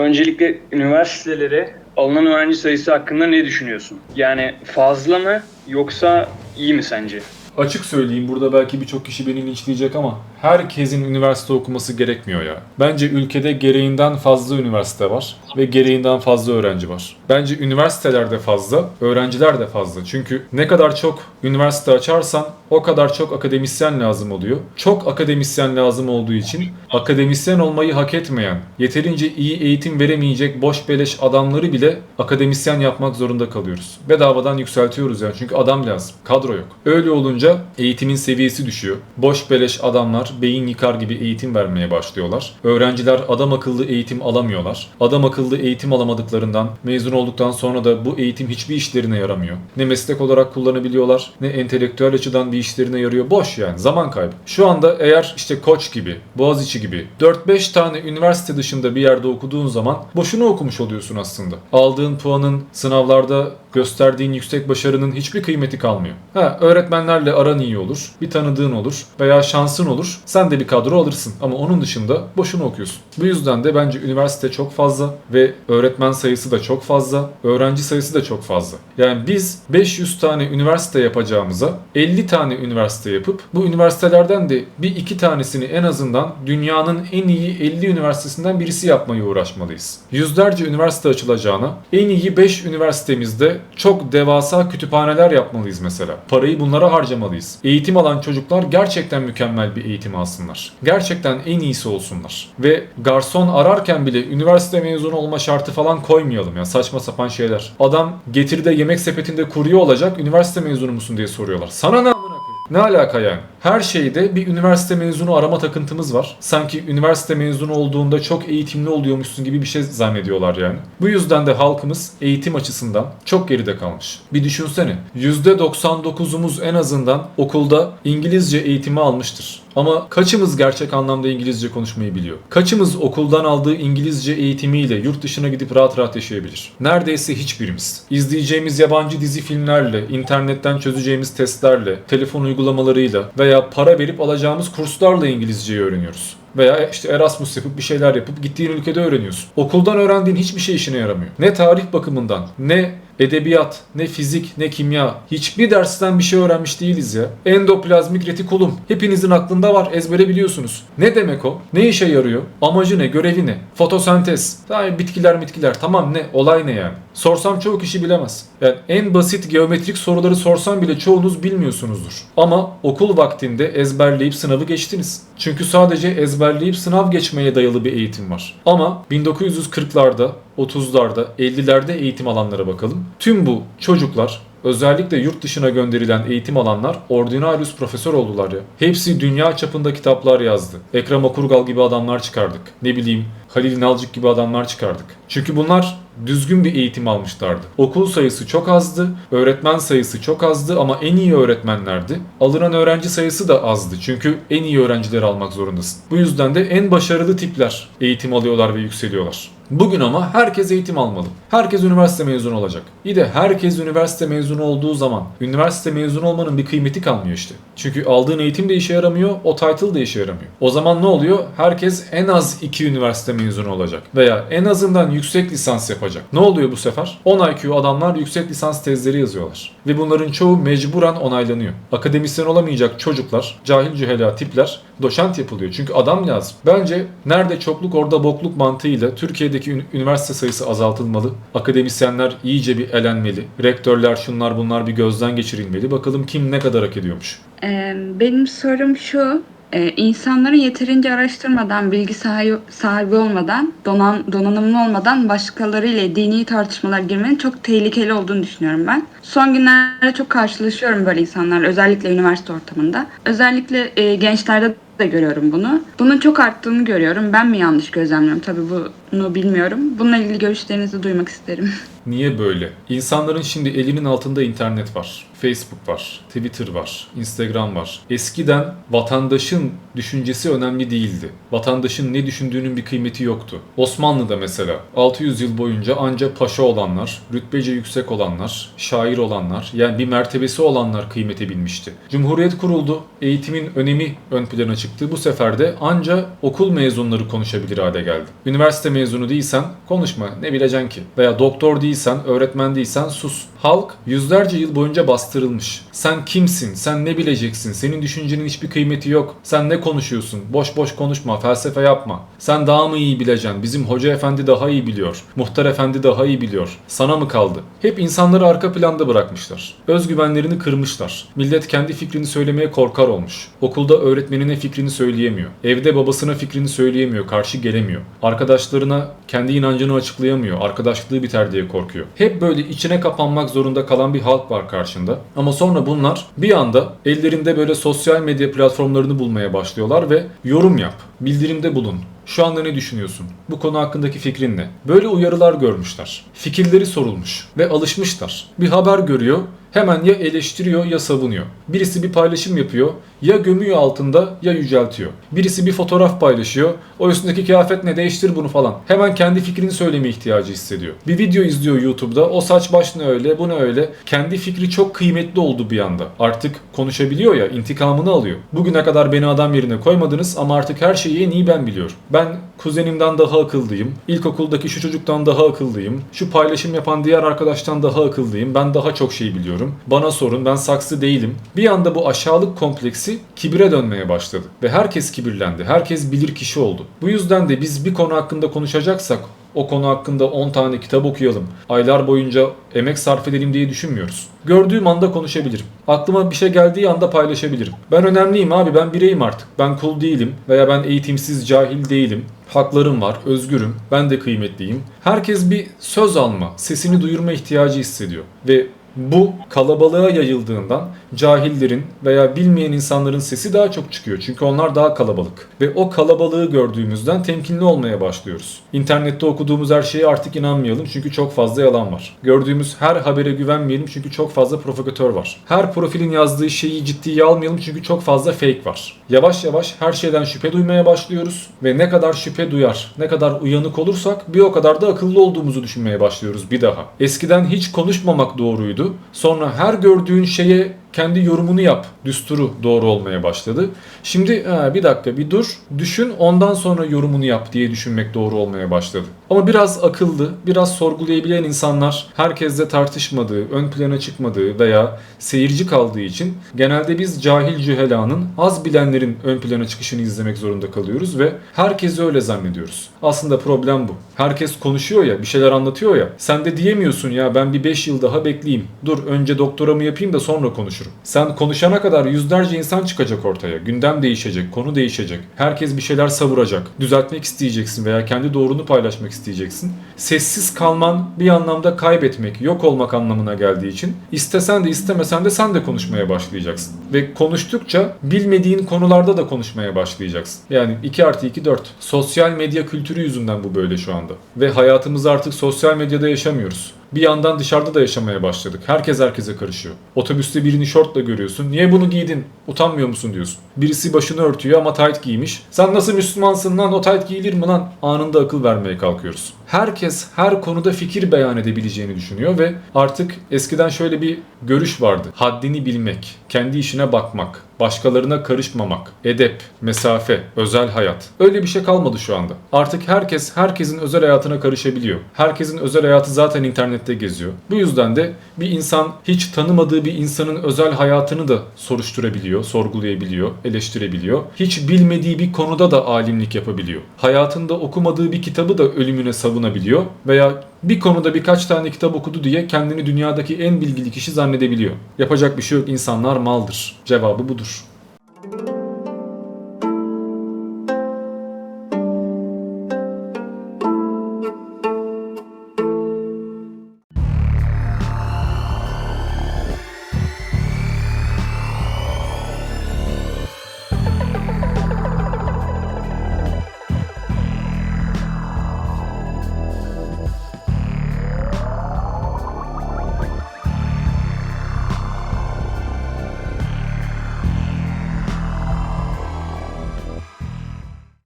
Öncelikle üniversitelere alınan öğrenci sayısı hakkında ne düşünüyorsun? Yani fazla mı yoksa iyi mi sence? Açık söyleyeyim burada belki birçok kişi beni linçleyecek ama herkesin üniversite okuması gerekmiyor ya. Bence ülkede gereğinden fazla üniversite var ve gereğinden fazla öğrenci var. Bence üniversiteler de fazla, öğrenciler de fazla. Çünkü ne kadar çok üniversite açarsan o kadar çok akademisyen lazım oluyor. Çok akademisyen lazım olduğu için akademisyen olmayı hak etmeyen, yeterince iyi eğitim veremeyecek boş beleş adamları bile akademisyen yapmak zorunda kalıyoruz. Bedavadan yükseltiyoruz yani çünkü adam lazım. Kadro yok. Öyle olunca eğitimin seviyesi düşüyor. Boş beleş adamlar beyin yıkar gibi eğitim vermeye başlıyorlar. Öğrenciler adam akıllı eğitim alamıyorlar. Adam akıllı eğitim alamadıklarından mezun olduktan sonra da bu eğitim hiçbir işlerine yaramıyor. Ne meslek olarak kullanabiliyorlar ne entelektüel açıdan bir işlerine yarıyor. Boş yani zaman kaybı. Şu anda eğer işte Koç gibi, Boğaziçi gibi 4-5 tane üniversite dışında bir yerde okuduğun zaman boşuna okumuş oluyorsun aslında. Aldığın puanın sınavlarda gösterdiğin yüksek başarının hiçbir kıymeti kalmıyor. Ha, öğretmenlerle aran iyi olur, bir tanıdığın olur veya şansın olur. Sen de bir kadro alırsın ama onun dışında boşuna okuyorsun. Bu yüzden de bence üniversite çok fazla ve öğretmen sayısı da çok fazla, öğrenci sayısı da çok fazla. Yani biz 500 tane üniversite yapacağımıza 50 tane üniversite yapıp bu üniversitelerden de bir iki tanesini en azından dünyanın en iyi 50 üniversitesinden birisi yapmaya uğraşmalıyız. Yüzlerce üniversite açılacağına en iyi 5 üniversitemizde çok devasa kütüphaneler yapmalıyız mesela. Parayı bunlara harcamalıyız. Eğitim alan çocuklar gerçekten mükemmel bir eğitim alsınlar. Gerçekten en iyisi olsunlar. Ve garson ararken bile üniversite mezunu olma şartı falan koymayalım ya saçma sapan şeyler. Adam getiride yemek sepetinde kurye olacak üniversite mezunu musun diye soruyorlar. Sana ne? Ne alaka yani? Her şeyde bir üniversite mezunu arama takıntımız var. Sanki üniversite mezunu olduğunda çok eğitimli oluyormuşsun gibi bir şey zannediyorlar yani. Bu yüzden de halkımız eğitim açısından çok geride kalmış. Bir düşünsene. %99'umuz en azından okulda İngilizce eğitimi almıştır. Ama kaçımız gerçek anlamda İngilizce konuşmayı biliyor? Kaçımız okuldan aldığı İngilizce eğitimiyle yurt dışına gidip rahat rahat yaşayabilir? Neredeyse hiçbirimiz. İzleyeceğimiz yabancı dizi filmlerle, internetten çözeceğimiz testlerle, telefon uygulamalarıyla veya para verip alacağımız kurslarla İngilizceyi öğreniyoruz. Veya işte Erasmus yapıp bir şeyler yapıp gittiğin ülkede öğreniyorsun. Okuldan öğrendiğin hiçbir şey işine yaramıyor. Ne tarih bakımından, ne edebiyat, ne fizik, ne kimya. Hiçbir dersten bir şey öğrenmiş değiliz ya. Endoplazmik retikulum. Hepinizin aklında var, ezbere biliyorsunuz. Ne demek o? Ne işe yarıyor? Amacı ne? Görevi ne? Fotosentez. Tamam bitkiler bitkiler. Tamam ne? Olay ne yani? Sorsam çoğu kişi bilemez. Yani en basit geometrik soruları sorsam bile çoğunuz bilmiyorsunuzdur. Ama okul vaktinde ezberleyip sınavı geçtiniz. Çünkü sadece ezberleyip sınav geçmeye dayalı bir eğitim var. Ama 1940'larda, 30'larda, 50'lerde eğitim alanlara bakalım. Tüm bu çocuklar Özellikle yurt dışına gönderilen eğitim alanlar ordinarius profesör oldular ya. Hepsi dünya çapında kitaplar yazdı. Ekrem Okurgal gibi adamlar çıkardık. Ne bileyim Halil Nalcık gibi adamlar çıkardık. Çünkü bunlar düzgün bir eğitim almışlardı. Okul sayısı çok azdı, öğretmen sayısı çok azdı ama en iyi öğretmenlerdi. Alınan öğrenci sayısı da azdı çünkü en iyi öğrencileri almak zorundasın. Bu yüzden de en başarılı tipler eğitim alıyorlar ve yükseliyorlar. Bugün ama herkes eğitim almalı. Herkes üniversite mezunu olacak. İyi de herkes üniversite mezunu olduğu zaman üniversite mezunu olmanın bir kıymeti kalmıyor işte. Çünkü aldığın eğitim de işe yaramıyor, o title de işe yaramıyor. O zaman ne oluyor? Herkes en az iki üniversite mezunu olacak. Veya en azından yüksek lisans yapacak. Ne oluyor bu sefer? 10 IQ adamlar yüksek lisans tezleri yazıyorlar. Ve bunların çoğu mecburen onaylanıyor. Akademisyen olamayacak çocuklar, cahil cühela tipler doçent yapılıyor. Çünkü adam lazım. Bence nerede çokluk orada bokluk mantığıyla Türkiye'deki ün- üniversite sayısı azaltılmalı. Akademisyenler iyice bir elenmeli. Rektörler şunlar bunlar bir gözden geçirilmeli. Bakalım kim ne kadar hak ediyormuş. Benim sorum şu. Ee, insanların yeterince araştırmadan, bilgi sahibi, sahibi olmadan, donan, donanımlı olmadan başkalarıyla dini tartışmalar girmenin çok tehlikeli olduğunu düşünüyorum ben. Son günlerde çok karşılaşıyorum böyle insanlarla, özellikle üniversite ortamında. Özellikle e, gençlerde de görüyorum bunu. Bunun çok arttığını görüyorum. Ben mi yanlış gözlemliyorum? Tabii bunu bilmiyorum. Bununla ilgili görüşlerinizi duymak isterim. Niye böyle? İnsanların şimdi elinin altında internet var. Facebook var, Twitter var, Instagram var. Eskiden vatandaşın düşüncesi önemli değildi. Vatandaşın ne düşündüğünün bir kıymeti yoktu. Osmanlı'da mesela 600 yıl boyunca anca paşa olanlar, rütbece yüksek olanlar, şair olanlar, yani bir mertebesi olanlar kıymete binmişti. Cumhuriyet kuruldu, eğitimin önemi ön plana çıktı. Bu sefer de anca okul mezunları konuşabilir hale geldi. Üniversite mezunu değilsen konuşma ne bileceksin ki? Veya doktor değilsen, öğretmen değilsen sus. Halk yüzlerce yıl boyunca bastırılmış. Sen kimsin? Sen ne bileceksin? Senin düşüncenin hiçbir kıymeti yok. Sen ne konuşuyorsun? Boş boş konuşma, felsefe yapma. Sen daha mı iyi bileceksin? Bizim hoca efendi daha iyi biliyor. Muhtar efendi daha iyi biliyor. Sana mı kaldı? Hep insanları arka planda bırakmışlar. Özgüvenlerini kırmışlar. Millet kendi fikrini söylemeye korkar olmuş. Okulda öğretmenine fikrini söyleyemiyor. Evde babasına fikrini söyleyemiyor, karşı gelemiyor. Arkadaşlarına kendi inancını açıklayamıyor. Arkadaşlığı biter diye korkuyor. Hep böyle içine kapanmak zorunda kalan bir halk var karşında. Ama sonra bunlar bir anda ellerinde böyle sosyal medya platformlarını bulmaya başlıyorlar ve yorum yap, bildirimde bulun, şu anda ne düşünüyorsun? Bu konu hakkındaki fikrin ne? Böyle uyarılar görmüşler. Fikirleri sorulmuş ve alışmışlar. Bir haber görüyor, hemen ya eleştiriyor ya savunuyor. Birisi bir paylaşım yapıyor, ya gömüyor altında ya yüceltiyor. Birisi bir fotoğraf paylaşıyor, o üstündeki kıyafet ne değiştir bunu falan. Hemen kendi fikrini söyleme ihtiyacı hissediyor. Bir video izliyor YouTube'da, o saç baş ne öyle, bu ne öyle. Kendi fikri çok kıymetli oldu bir anda. Artık konuşabiliyor ya, intikamını alıyor. Bugüne kadar beni adam yerine koymadınız ama artık her şeyi en iyi ben biliyorum. Ben kuzenimden daha akıllıyım. İlkokuldaki şu çocuktan daha akıllıyım. Şu paylaşım yapan diğer arkadaştan daha akıllıyım. Ben daha çok şey biliyorum. Bana sorun ben saksı değilim. Bir anda bu aşağılık kompleksi kibire dönmeye başladı. Ve herkes kibirlendi. Herkes bilir kişi oldu. Bu yüzden de biz bir konu hakkında konuşacaksak o konu hakkında 10 tane kitap okuyalım, aylar boyunca emek sarf edelim diye düşünmüyoruz. Gördüğüm anda konuşabilirim. Aklıma bir şey geldiği anda paylaşabilirim. Ben önemliyim abi, ben bireyim artık. Ben kul değilim veya ben eğitimsiz, cahil değilim. Haklarım var, özgürüm, ben de kıymetliyim. Herkes bir söz alma, sesini duyurma ihtiyacı hissediyor. Ve bu kalabalığa yayıldığından cahillerin veya bilmeyen insanların sesi daha çok çıkıyor. Çünkü onlar daha kalabalık. Ve o kalabalığı gördüğümüzden temkinli olmaya başlıyoruz. İnternette okuduğumuz her şeye artık inanmayalım çünkü çok fazla yalan var. Gördüğümüz her habere güvenmeyelim çünkü çok fazla provokatör var. Her profilin yazdığı şeyi ciddiye almayalım çünkü çok fazla fake var. Yavaş yavaş her şeyden şüphe duymaya başlıyoruz ve ne kadar şüphe duyar, ne kadar uyanık olursak bir o kadar da akıllı olduğumuzu düşünmeye başlıyoruz bir daha. Eskiden hiç konuşmamak doğruydu. Sonra her gördüğün şeye kendi yorumunu yap düsturu doğru olmaya başladı. Şimdi "Ha, bir dakika bir dur düşün ondan sonra yorumunu yap diye düşünmek doğru olmaya başladı. Ama biraz akıllı, biraz sorgulayabilen insanlar herkesle tartışmadığı, ön plana çıkmadığı veya seyirci kaldığı için genelde biz cahil cühelanın, az bilenlerin ön plana çıkışını izlemek zorunda kalıyoruz ve herkesi öyle zannediyoruz. Aslında problem bu. Herkes konuşuyor ya, bir şeyler anlatıyor ya. Sen de diyemiyorsun ya ben bir 5 yıl daha bekleyeyim. Dur önce doktoramı yapayım da sonra konuşurum. Sen konuşana kadar yüzlerce insan çıkacak ortaya. Gündem değişecek, konu değişecek. Herkes bir şeyler savuracak. Düzeltmek isteyeceksin veya kendi doğrunu paylaşmak isteyeceksin. Sessiz kalman bir anlamda kaybetmek, yok olmak anlamına geldiği için istesen de istemesen de sen de konuşmaya başlayacaksın. Ve konuştukça bilmediğin konularda da konuşmaya başlayacaksın. Yani 2 artı 2 4. Sosyal medya kültürü yüzünden bu böyle şu anda. Ve hayatımızı artık sosyal medyada yaşamıyoruz. Bir yandan dışarıda da yaşamaya başladık. Herkes herkese karışıyor. Otobüste birini şortla görüyorsun. Niye bunu giydin? Utanmıyor musun diyorsun. Birisi başını örtüyor ama tight giymiş. Sen nasıl Müslümansın lan o tight giyilir mi lan? Anında akıl vermeye kalkıyoruz. Herkes her konuda fikir beyan edebileceğini düşünüyor ve artık eskiden şöyle bir görüş vardı. Haddini bilmek, kendi işine bakmak, başkalarına karışmamak, edep, mesafe, özel hayat. Öyle bir şey kalmadı şu anda. Artık herkes herkesin özel hayatına karışabiliyor. Herkesin özel hayatı zaten internette geziyor. Bu yüzden de bir insan hiç tanımadığı bir insanın özel hayatını da soruşturabiliyor, sorgulayabiliyor, eleştirebiliyor. Hiç bilmediği bir konuda da alimlik yapabiliyor. Hayatında okumadığı bir kitabı da ölümüne savunabiliyor veya bir konuda birkaç tane kitap okudu diye kendini dünyadaki en bilgili kişi zannedebiliyor. Yapacak bir şey yok insanlar maldır. Cevabı budur.